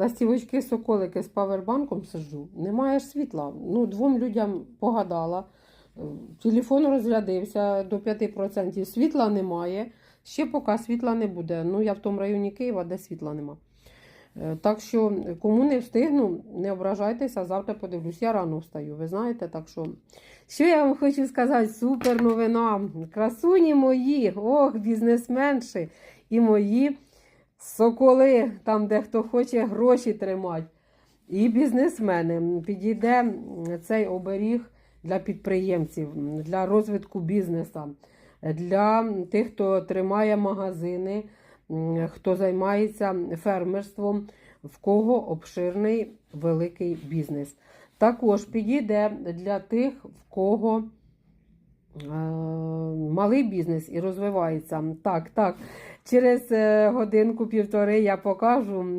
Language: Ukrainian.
ластівочки, соколики з павербанком сиджу. Немає ж світла. Ну, двом людям погадала. Е, Телефон розрядився до 5%. Світла немає. Ще поки світла не буде. Ну, я в тому районі Києва, де світла нема. Е, Так що, кому не встигну, не ображайтеся, завтра подивлюсь. Я рано встаю, ви знаєте, так що. Що я вам хочу сказати? Супер новина. Красуні мої, ох, бізнесменші і мої соколи, там, де хто хоче гроші тримати. І бізнесмени. Підійде цей оберіг для підприємців, для розвитку бізнесу, для тих, хто тримає магазини, хто займається фермерством, в кого обширний великий бізнес. Також підійде для тих, в кого е, малий бізнес і розвивається. Так, так. Через е, годинку-півтори я покажу.